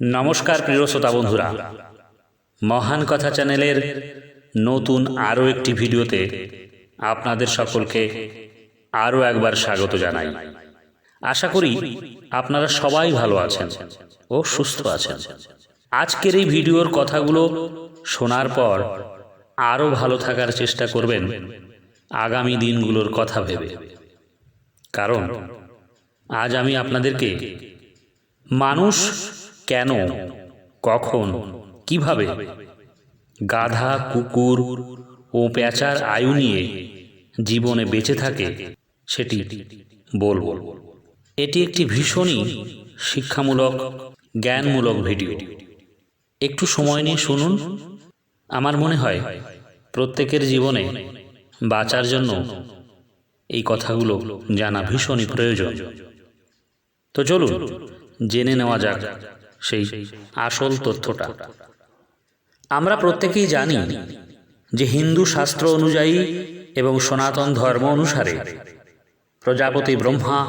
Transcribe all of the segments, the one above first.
নমস্কার প্রিয় শ্রোতা বন্ধুরা। মহান কথা চ্যানেলের নতুন আরও একটি ভিডিওতে আপনাদের সকলকে আরও একবার স্বাগত জানাই। আশা করি আপনারা সবাই ভালো আছেন ও সুস্থ আছেন। আজকের এই ভিডিওর কথাগুলো শোনার পর আরও ভালো থাকার চেষ্টা করবেন আগামী দিনগুলোর কথা ভেবে। কারণ আজ আমি আপনাদেরকে মানুষ কেন? কখন? কীভাবে? গাধা, কুকুর ও পেঁচার আয়ু নিয়ে জীবনে বেঁচে থাকে সেটি বলব। এটি একটি ভীষণই শিক্ষামূলক, জ্ঞানমূলক ভিডিও। একটু সময় নিয়ে শুনুন। আমার মনে হয় প্রত্যেকের জীবনে বাঁচার জন্য এই কথাগুলো জানা ভীষণই প্রয়োজন। তো চলুন, জেনে নেওয়া যাক সেই আসল তথ্যটা। আমরা প্রত্যেকেই জানি যে হিন্দু শাস্ত্র অনুযায়ী এবং সনাতন ধর্ম অনুসারে প্রজাপতি ব্রহ্মা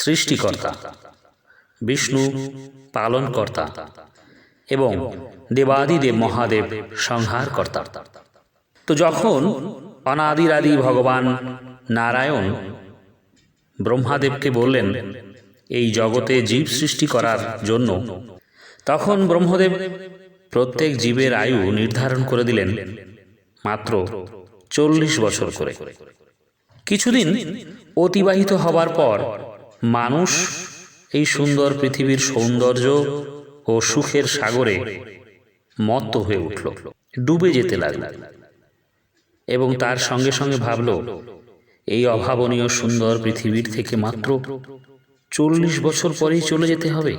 সৃষ্টিকর্তা, বিষ্ণু পালনকর্তা এবং দেবাদিদেব মহাদেব সংহারকর্তা। তো যখন অনাদিরাদি ভগবান নারায়ণ ব্রহ্মাদেবকে বললেন এই জগতে জীব সৃষ্টি করার জন্য। তখন ব্রহ্মদেব প্রত্যেক জীবের আয়ু নির্ধারণ করে দিলেন মাত্র চল্লিশ বছর করে। কিছুদিন অতিবাহিত হবার পর মানুষ এই সুন্দর পৃথিবীর সৌন্দর্য ও সুখের সাগরে মত্ত হয়ে উঠল, ডুবে যেতে লাগল এবং তার সঙ্গে সঙ্গে ভাবল, এই অভাবনীয় সুন্দর পৃথিবীর থেকে মাত্র চল্লিশ বছর পরেই চলে যেতে হবে।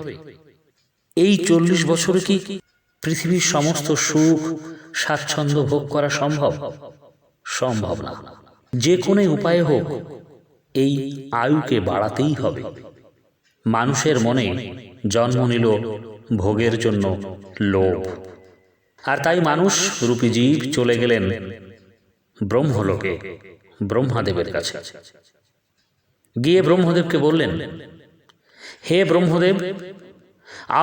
এই চল্লিশ বছরে কি পৃথিবীর সমস্ত সুখ, স্বাচ্ছন্দ্য ভোগ করা সম্ভব? সম্ভব না। যে কোনো উপায়ে হোক, এই আয়ুকে বাড়াতেই হবে। মানুষের মনে জন্ম নিল ভোগের জন্য লোভ। আর তাই মানুষ রূপী জীব চলে গেলেন ব্রহ্মলোকে, ব্রহ্মাদেবের কাছে। গিয়ে ব্রহ্মদেবকে বললেন হে ব্রহ্মদেব,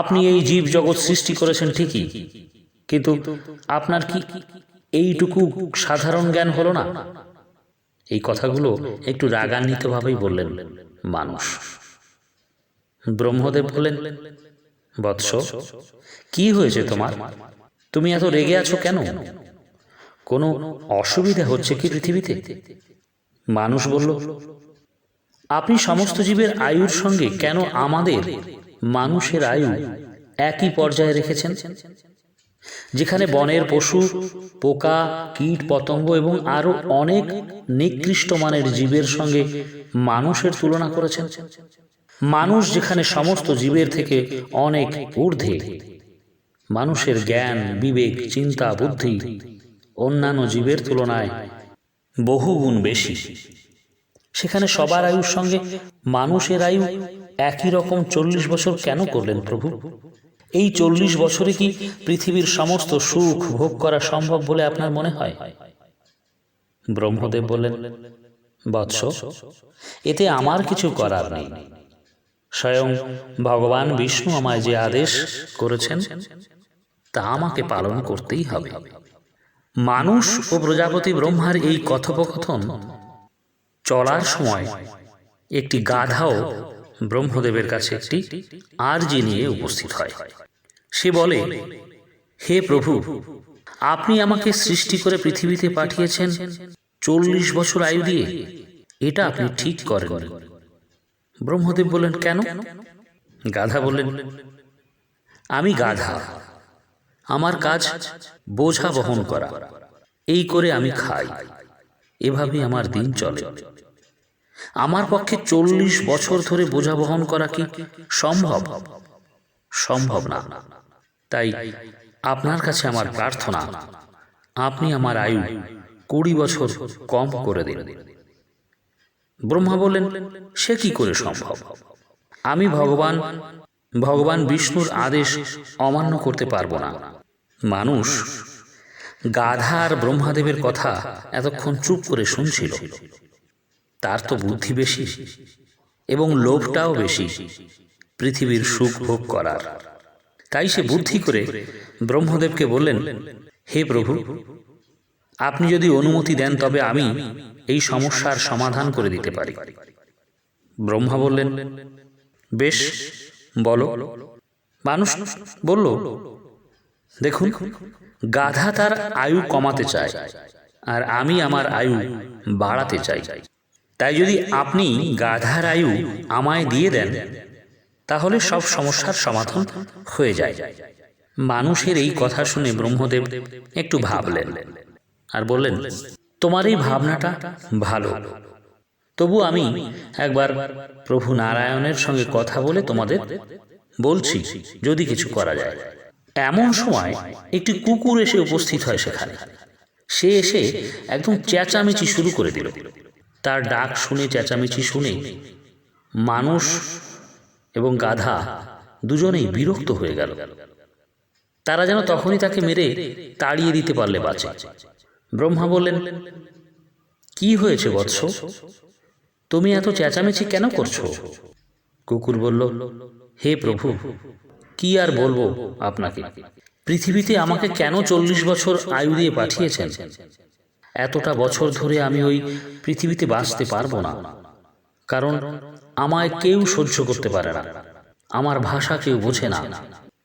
আপনি এই জীব জগৎ সৃষ্টি করেছেন ঠিকই, কিন্তু আপনার কি এইটুকু সাধারণ জ্ঞান হলো না? এই কথাগুলো একটু রাগান্বিতভাবেই বললেন মানুষ। ব্রহ্মদেব বললেন, বৎস, কি হয়েছে তোমার? তুমি এত রেগে আছো কেন? কোনো অসুবিধা হচ্ছে কি পৃথিবীতে? মানুষ বলল আপনি সমস্ত জীবের আয়ুর সঙ্গে কেন আমাদের মানুষের আয়ু একই পর্যায়ে রেখেছেন? যেখানে বনের পশু পোকা কীট পতঙ্গ এবং আরও অনেক নিকৃষ্ট মানের জীবের সঙ্গে মানুষের তুলনা করেছেন? মানুষ যেখানে সমস্ত জীবের থেকে অনেক ঊর্ধ্বে। মানুষের জ্ঞান বিবেক চিন্তা বুদ্ধি অন্যান্য জীবের তুলনায় বহুগুণ বেশি। সেখানে সবার আয়ুর সঙ্গে মানুষের আয়ু একই রকম চল্লিশ বছর কেন করলেন প্রভু? এই চল্লিশ বছরে কি পৃথিবীর সমস্ত সুখ ভোগ করা সম্ভব বলে আপনার মনে হয়? ব্রহ্মদেব বললেন বৎস। এতে আমার কিছু করার নেই। স্বয়ং ভগবান বিষ্ণু আমায় যে আদেশ করেছেন তা আমাকে পালন করতেই হবে। মানুষ ও প্রজাপতি ব্রহ্মার এই কথোপকথন চলার সময় একটি গাধাও ব্রহ্মদেবের কাছে একটি আর্জি নিয়ে উপস্থিত হয়। সে বলে, হে প্রভু, আপনি আমাকে সৃষ্টি করে পৃথিবীতে পাঠিয়েছেন চল্লিশ বছর আয়ু দিয়ে। এটা আপনি ঠিক করেন। ব্রহ্মদেব বললেন, কেন? গাধা বললেন, আমি গাধা। আমার কাজ বোঝা বহন করা। এই করে আমি খাই। এভাবেই আমার দিন চলে। আমার পক্ষে চল্লিশ বছর ধরে বোঝা বহন করা কি সম্ভব? সম্ভব না। তাই আপনার কাছে আমার প্রার্থনা, আপনি আমার আয়ু কুড়ি বছর কম করে দিন। ব্রহ্মা বললেন, সে কি করে সম্ভব? আমি ভগবান ভগবান বিষ্ণুর আদেশ অমান্য করতে পারব না। মানুষ গাধা আর ব্রহ্মাদেবের কথা এতক্ষণ চুপ করে শুনছিল। তার তো বুদ্ধি বেশি এবং লোভটাও বেশি পৃথিবীর সুখ ভোগ করার। তাই সে বুদ্ধি করে ব্রহ্মদেবকে বললেন, হে প্রভু, আপনি যদি অনুমতি দেন তবে আমি এই সমস্যার সমাধান করে দিতে পারি। ব্রহ্মা বললেন, বেশ, বলো। মানুষ বলল, দেখুন, গাধা তার আয়ু কমাতে চায় আর আমি আমার আয়ু বাড়াতে চাই। তাই যদি আপনি গাধার আয়ু আমায় দিয়ে দেন, তাহলে সব সমস্যার সমাধান হয়ে যায়। মানুষের এই কথা শুনে ব্রহ্মদেব একটু ভাবলেন আর বললেন, তোমার এই ভাবনাটা ভালো। তবু আমি একবার প্রভু নারায়ণের সঙ্গে কথা বলে তোমাদের বলছি, যদি কিছু করা যায়। এমন সময় একটি কুকুর এসে উপস্থিত হয় সেখানে। সে এসে একদম চেঁচামেচি শুরু করে দিল। তার ডাক শুনে, চেঁচামেচি শুনে মানুষ এবং গাধা দুজনেই বিরক্ত হয়ে গেল। তারা যেন তখনই তাকে মেরে তাড়িয়ে দিতে পারলে বাঁচে। ব্রহ্মা বললেন, কি হয়েছে বৎস? তুমি এত চেঁচামেচি কেন করছ? কুকুর বলল, হে প্রভু, কি আর বলব আপনাকে? পৃথিবীতে আমাকে কেন চল্লিশ বছর আয়ু দিয়ে পাঠিয়েছেন? এতটা বছর ধরে আমি ওই পৃথিবীতে বাঁচতে পারব না। কারণ আমায় কেউ সহ্য করতে পারে না। আমার ভাষা কেউ বোঝে না।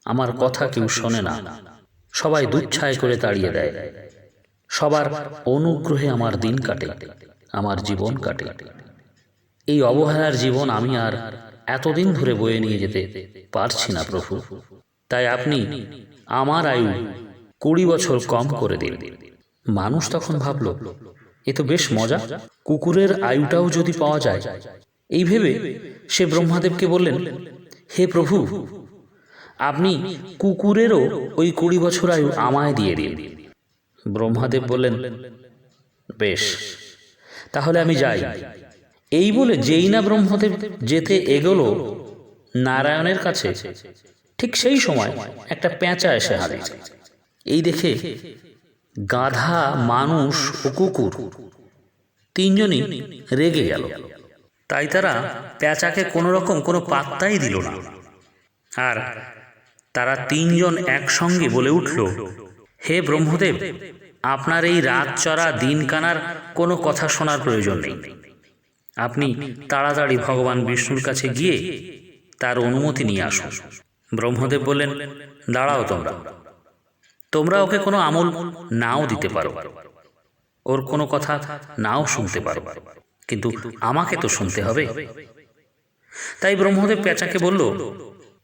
আমার কথা কেউ শোনে না। সবাই দুচ্ছায় করে তাড়িয়ে দেয়। সবার অনুগ্রহে আমার দিন কাটে, আমার জীবন কাটে। এই অবহেলার জীবন আমি আর এতদিন ধরে বয়ে নিয়ে যেতে পারছি না, প্রভু। তাই আপনি আমার আয়ু কুড়ি বছর কম করে দিন। মানুষ তখন ভাবল, এ তো বেশ মজা, কুকুরের আয়ুটাও যদি পাওয়া যায়। এই ভেবে সে ব্রহ্মাদেবকে বললেন, হে প্রভু, আপনি কুকুরেরও ওই কুড়ি বছর আয়ু আমায় দিয়ে দিন। ব্রহ্মাদেব বললেন, বেশ, তাহলে আমি যাই। এই বলে যেই না ব্রহ্মদেব যেতে এগোলো, নারায়ণের কাছে, ঠিক সেই সময় একটা প্যাঁচা এসে হাজির। এই দেখে গাধা মানুষ ও কুকুর। তিনজনই রেগে গেল। তাই তারা পেঁচাকে কোনো রকম কোনো পাত্তাই দিল না। আর তারা তিনজন একসঙ্গে বলে উঠল, হে ব্রহ্মদেব, আপনার এই রাত চড়া দিন কানার কোনো কথা শোনার প্রয়োজন নেই। আপনি তাড়াতাড়ি ভগবান বিষ্ণুর কাছে গিয়ে তার অনুমতি নিয়ে আসুন। ব্রহ্মদেব বললেন, দাঁড়াও তোমরা। তোমরা ওকে কোনো আমল নাও দিতে পারো। ওর কোনো কথা নাও শুনতে পারো। কিন্তু আমাকে তো শুনতে হবে। তাই ব্রহ্মদেব প্যাঁচাকে বলল,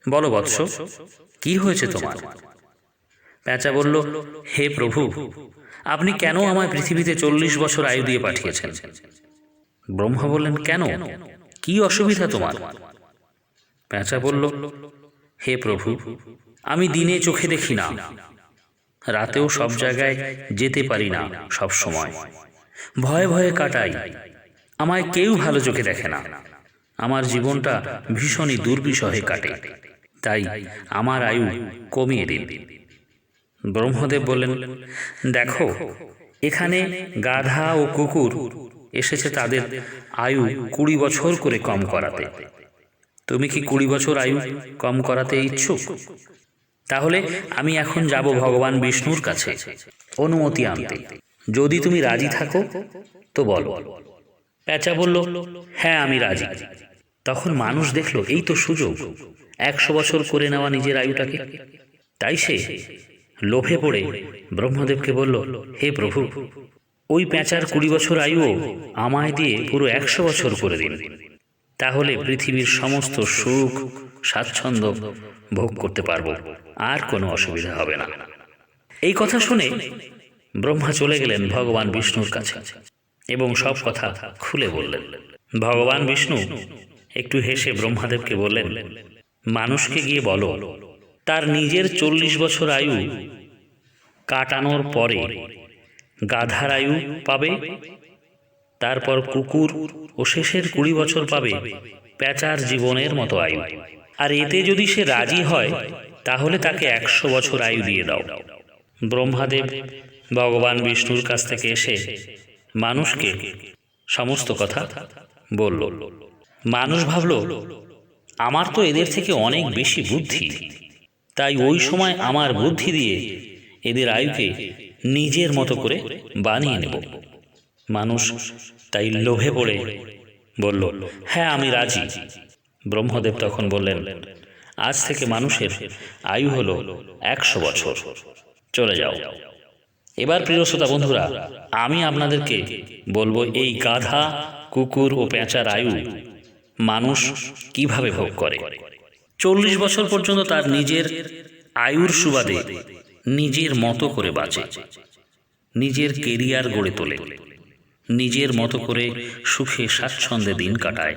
বলো বৎস, কি হয়েছে তোমার? পেঁচা বলল, হে প্রভু, আপনি কেন আমায় পৃথিবীতে চল্লিশ বছর আয়ু দিয়ে পাঠিয়েছেন? ব্রহ্মা বললেন, কেন? কি অসুবিধা তোমার? পেঁচা বলল, হে প্রভু, আমি দিনে চোখে দেখি না। রাতেও সব জায়গায় যেতে পারি না সব সময়। ভয়ে ভয়ে কাটাই। আমায় কেউ ভালো চোখে দেখে না। আমার জীবনটা ভীষণই দুর্বিষহে কাটে। তাই আমার আয়ু কমিয়ে দিন। ব্রহ্মদেব বললেন দেখো এখানে গাধা ও কুকুর এসেছে তাদের আয়ু কুড়ি বছর করে কম করাতে। তুমি কি কুড়ি বছর আয়ু কম করাতে ইচ্ছুক? তাহলে আমি এখন যাব ভগবান বিষ্ণুর কাছে। অনুমতি আনতে। যদি তুমি রাজি থাকো, তো বলো। প্যাঁচা বলল হ্যাঁ আমি রাজি। তখন মানুষ দেখল, এই তো সুযোগ। একশো বছর করে নেওয়া নিজের আয়ুটাকে। তাই সে লোভে পড়ে ব্রহ্মদেবকে বলল, হে প্রভু, ওই প্যাঁচার কুড়ি বছর আয়ুও আমায় দিয়ে পুরো একশো বছর করে দিন। তাহলে পৃথিবীর সমস্ত সুখ স্বাচ্ছন্দ্য ভোগ করতে পারব। আর কোনো অসুবিধা হবে না। এই কথা শুনে ব্রহ্মা চলে গেলেন ভগবান বিষ্ণুর কাছে এবং সব কথা খুলে বললেন। ভগবান বিষ্ণু একটু হেসে ব্রহ্মাদেবকে বললেন মানুষকে গিয়ে বলো তার নিজের চল্লিশ বছর আয়ু কাটানোর পরে গাধার আয়ু পাবে। তারপর কুকুর ও শেষের কুড়ি বছর পাবে প্যাচার জীবনের মতো আয়ু। আর এতে যদি সে রাজি হয়, তাহলে তাকে একশো বছর আয়ু দিয়ে দাও। ব্রহ্মাদেব, ভগবান বিষ্ণুর কাছ থেকে এসে মানুষকে সমস্ত কথা বলল। মানুষ ভাবল, আমার তো এদের থেকে অনেক বেশি বুদ্ধি। তাই ওই সময় আমার বুদ্ধি দিয়ে এদের আয়ুকে নিজের মতো করে বানিয়ে নেব। মানুষ তাই লোভে পড়ে বলল হ্যাঁ আমি রাজি। ব্রহ্মদেব তখন বললেন আজ থেকে মানুষের আয়ু হলো একশো বছর। চলে যাও। এবার প্রিয় শ্রোতা বন্ধুরা আমি আপনাদেরকে বলব এই গাধা কুকুর ও পেঁচার আয়ু মানুষ কীভাবে ভোগ করে? চল্লিশ বছর পর্যন্ত তার নিজের আয়ুর সুবাদে নিজের মতো করে বাঁচে। নিজের কেরিয়ার গড়ে তোলে। নিজের মতো করে সুখে স্বাচ্ছন্দ্যে দিন কাটায়।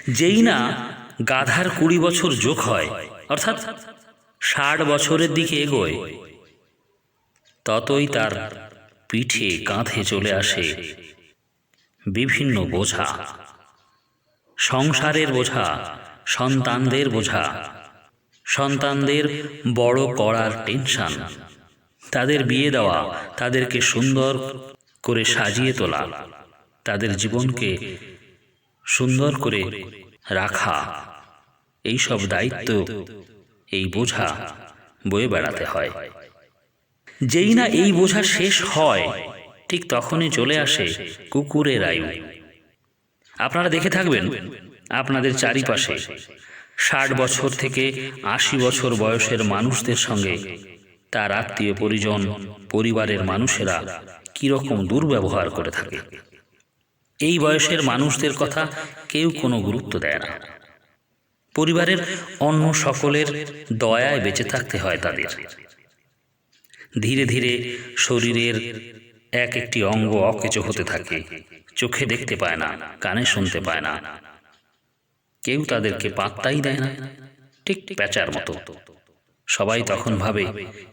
যেই না গাধার কুড়ি বছর যোগ হয়, অর্থাৎ ষাট বছরের দিকে এগোয়, ততই তার পিঠে কাঁধে চলে আসে বিভিন্ন বোঝা। সংসারের বোঝা, সন্তানদের বোঝা, সন্তানদের বড় করার টেনশন তাদের বিয়ে দেওয়া, তাদেরকে সুন্দর করে সাজিয়ে তোলা, তাদের জীবনকে সুন্দর করে রাখা এই সব দায়িত্ব এই বোঝা বয়ে বেড়াতে হয়। যেই না এই বোঝা শেষ হয়, ঠিক তখনই চলে আসে কুকুরের আয়ু। আপনারা দেখে থাকবেন আপনাদের চারিপাশে ষাট বছর থেকে আশি বছর বয়সের মানুষদের সঙ্গে তার আত্মীয় পরিজন, পরিবারের মানুষেরা কীরকম দুর্ব্যবহার করে থাকে। এই বয়সের মানুষদের কথা কেউ কোনো গুরুত্ব দেয় না। পরিবারের অন্য সকলের দয়ায় বেঁচে থাকতে হয় তাদের। ধীরে ধীরে শরীরের এক একটি অঙ্গ অকেচো হতে থাকে। চোখে দেখতে পায় না, কানে শুনতে পায় না। কেউ তাদেরকে পাত্তাই দেয় না, ঠিক প্যাচার মতো। সবাই তখন ভাবে,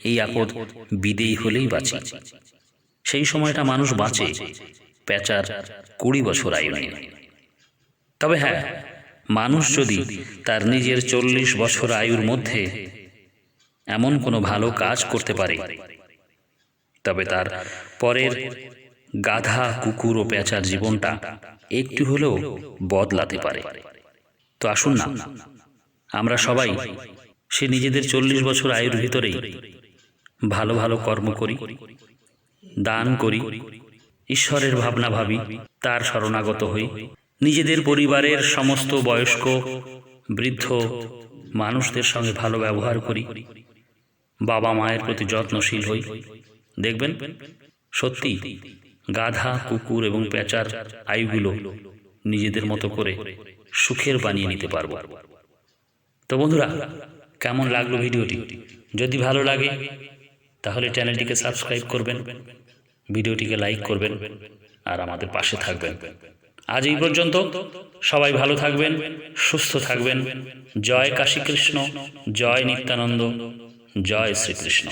এই আপদ বিদেয়ী হলেই বাঁচি। সেই সময়টা মানুষ বাঁচে, প্যাচার কুড়ি বছর আয়ু নিয়ে তবে হ্যাঁ মানুষ যদি তার নিজের চল্লিশ বছর আয়ুর মধ্যে এমন কোনো ভালো কাজ করতে পারে, তবে তার পরের গাধা, কুকুর ও পেঁচার জীবনটা একটু হলেও বদলাতে পারে। তো আসুন না, আমরা সবাই সে নিজেদের চল্লিশ বছর আয়ুর ভিতরেই ভালো ভালো কর্ম করি। দান করি। ঈশ্বরের ভাবনা ভাবি, তার শরণাগত হই। নিজেদের পরিবারের সমস্ত বয়স্ক, বৃদ্ধ মানুষদের সঙ্গে ভালো ব্যবহার করি। বাবা মায়ের প্রতি যত্নশীল হই। দেখবেন, সত্যি গাধা, কুকুর এবং পেঁচার আয়ুগুলো নিজেদের মতো করে সুখের বানিয়ে নিতে পারব। তো বন্ধুরা, কেমন লাগল ভিডিওটি? যদি ভালো লাগে তাহলে চ্যানেলটিকে সাবস্ক্রাইব করবেন, ভিডিওটিকে লাইক করবেন আর আমাদের পাশে থাকবেন। আজ এই পর্যন্ত সবাই ভালো থাকবেন, সুস্থ থাকবেন। জয় কাশীকৃষ্ণ, জয় নিত্যানন্দ, জয় শ্রীকৃষ্ণ।